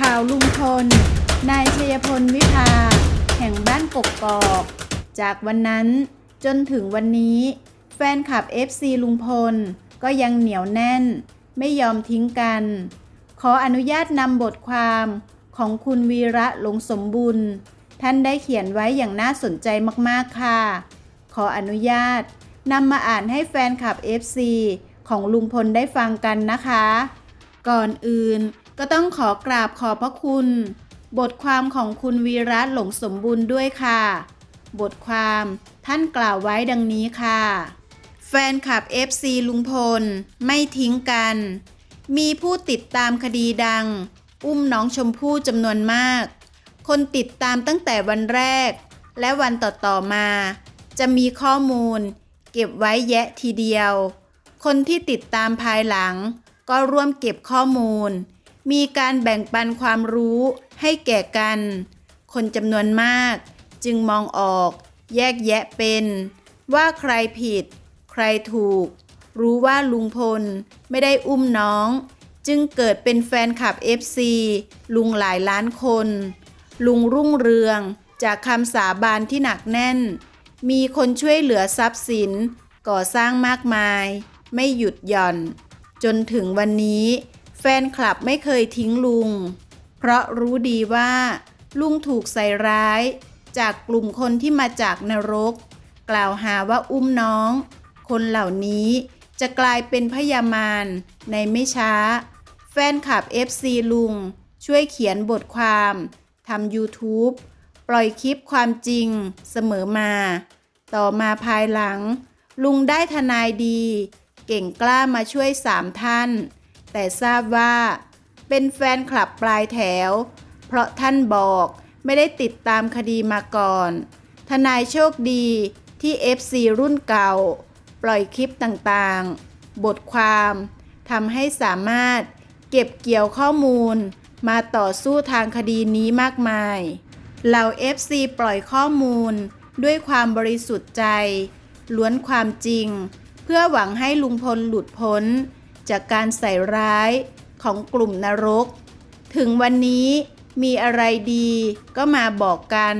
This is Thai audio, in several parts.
ข่าวลุงพล นายชัยพลวิภา แห่งบ้านกกกอก จากวันนั้นจนถึงวันนี้ แฟนคลับเอฟซีลุงพล ก็ยังเหนียวแน่น ไม่ยอมทิ้งกัน ขออนุญาตนำบทความของคุณวีระหลงสมบุญ ท่านได้เขียนไว้อย่างน่าสนใจมากๆค่ะ ขออนุญาตนำมาอ่านให้แฟนคลับเอฟซีของลุงพลได้ฟังกันนะคะ ก่อนอื่น ก็ต้องขอกราบขอบพระคุณ บทความของคุณวีระหลงสมบูรณ์ด้วยค่ะ บทความท่านกล่าวไว้ดังนี้ค่ะ แฟนคลับ FC ลุงพล ไม่ทิ้งกัน มีผู้ติดตามคดีดัง อุ้มน้องชมพู่จำนวนมาก คนติดตามตั้งแต่วันแรก และวันต่อๆมา จะมีข้อมูล เก็บไว้แยะทีเดียว คนที่ติดตามภายหลัง ก็ร่วมเก็บข้อมูล มีการแบ่งปันความรู้ให้แก่กัน คนจำนวนมาก จึงมองออก แยกแยะเป็น ว่าใครผิด ใครถูก รู้ว่าลุงพลไม่ได้อุ้มน้อง จึงเกิดเป็นแฟนคลับ FC ลุงหลายล้านคน ลุงรุ่งเรืองจากคำสาบานที่หนักแน่น มีคนช่วยเหลือทรัพย์สิน ก่อสร้างมากมาย ไม่หยุดหย่อน จนถึงวันนี้ แฟนคลับไม่เคยทิ้งลุง เพราะรู้ดีว่า ลุงถูกใส่ร้าย จากกลุ่มคนที่มาจากนรก กล่าวหาว่าอุ้มน้อง คนเหล่านี้จะกลายเป็นพยามารในไม่ช้า แฟนคลับ FC ลุง ช่วยเขียนบทความทำ YouTube ปล่อยคลิปความจริงเสมอมา ต่อมาภายหลัง ลุงได้ทนายดี เก่งกล้ามาช่วยสามท่าน แต่ทราบว่า เป็นแฟนคลับปลายแถว เพราะท่านบอกไม่ได้ติดตามคดีมาก่อน ทนายโชคดีที่ FC รุ่นเก่า ปล่อยคลิปต่างๆ บทความทำให้สามารถเก็บเกี่ยวข้อมูล มาต่อสู้ทางคดีนี้มากมายเหล่า FC ปล่อยข้อมูลด้วยความบริสุทธิ์ใจ ล้วนความจริง เพื่อหวังให้ลุงพลหลุดพ้น จากการใส่ร้ายของกลุ่มนรก ถึงวันนี้มีอะไรดีก็มาบอกกัน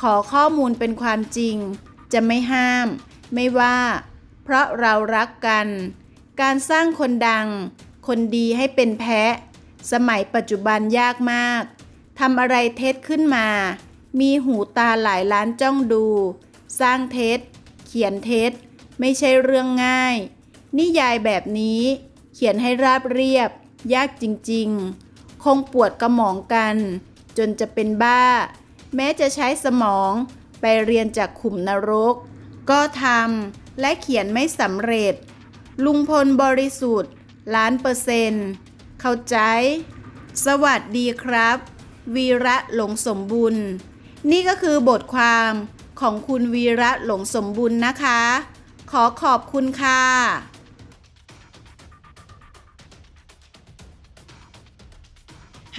ขอข้อมูลเป็นความจริง จะไม่ห้าม ไม่ว่า เพราะเรารักกัน การสร้างคนดัง คนดีให้เป็นแพะ สมัยปัจจุบันยากมากทำอะไรเท็จขึ้นมา มีหูตาหลายล้านจ้องดู สร้างเท็จ เขียนเท็จ ไม่ใช่เรื่องง่าย นิยายแบบนี้ เขียนให้ราบเรียบ ยากจริงๆ คงปวดกระหม่องกัน จนจะเป็นบ้า แม้จะใช้สมองไปเรียนจากขุมนรก ก็ทำและเขียนไม่สำเร็จ ลุงพลบริสุทธิ์ ล้านเปอร์เซนต์เข้าใจ สวัสดีครับ วีระหลงสมบุญ นี่ก็คือบทความของคุณวีระหลงสมบุญนะคะ ขอขอบคุณค่ะ